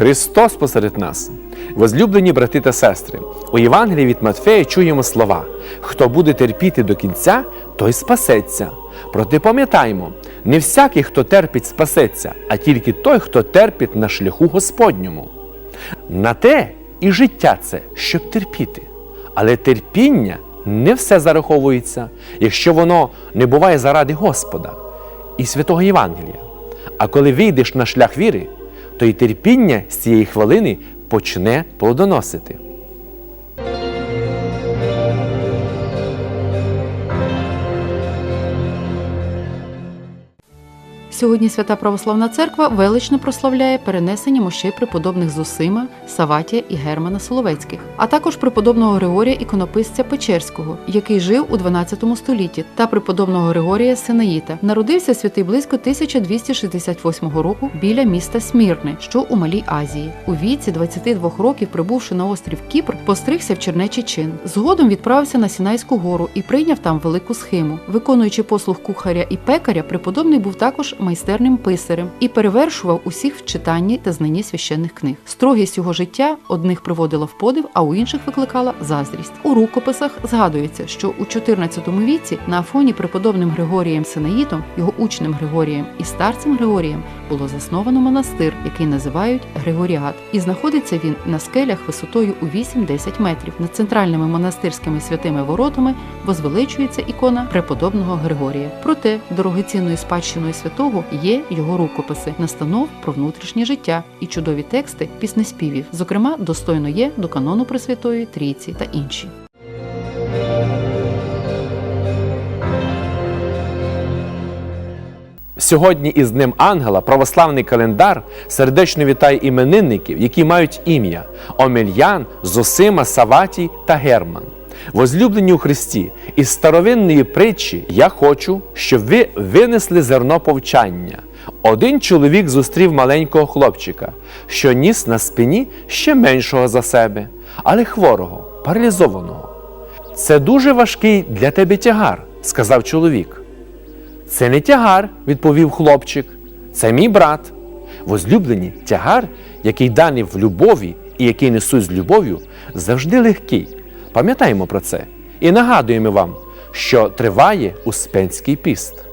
Христос посеред нас. Возлюблені брати та сестри, у Євангелії від Матфея чуємо слова: хто буде терпіти до кінця, той спасеться. Проте пам'ятаймо, не всякий, хто терпить, спасеться, а тільки той, хто терпить на шляху Господньому. На те і життя це, щоб терпіти. Але терпіння не все зараховується, якщо воно не буває заради Господа і святого Євангелія. А коли вийдеш на шлях віри, то й терпіння з цієї хвилини почне плодоносити. Сьогодні Свята Православна Церква велично прославляє перенесення мощей преподобних Зосима, Саватія і Германа Соловецьких, а також преподобного Григорія Іконописця Печерського, який жив у 12 столітті, та преподобного Григорія Синаїта. Народився святий близько 1268 року біля міста Смірни, що у Малій Азії. У віці 22 років, прибувши на острів Кіпр, постригся в чернечий чин. Згодом відправився на Сінайську гору і прийняв там велику схиму. Виконуючи послуг кухаря і пекаря, преподобний був також майстерним писарем і перевершував усіх в читанні та знанні священних книг. Строгість його життя одних приводила в подив, а у інших викликала заздрість. У рукописах згадується, що у 14 віці на Афоні преподобним Григорієм Синаїтом, його учнем Григорієм і старцем Григорієм було засновано монастир, який називають Григоріат, і знаходиться він на скелях висотою у 8-10 метрів. Над центральними монастирськими святими воротами возвеличується ікона преподобного Григорія. Проте дорогоцінною спадщиною святого є його рукописи, настанов про внутрішнє життя і чудові тексти піснеспівів. Зокрема, достойно є до канону Пресвятої Трійці та інші. Сьогодні із Днем Ангела православний календар сердечно вітає іменинників, які мають ім'я Омельян, Зосима, Саватій та Герман. Возлюблені у Христі, із старовинної притчі я хочу, щоб ви винесли зерно повчання. Один чоловік зустрів маленького хлопчика, що ніс на спині ще меншого за себе, але хворого, паралізованого. Це дуже важкий для тебе тягар, сказав чоловік. Це не тягар, відповів хлопчик. Це мій брат. Возлюблені тягар, який даний в любові і який несуть з любов'ю, завжди легкий. Пам'ятаємо про це і нагадуємо вам, що триває Успенський піст.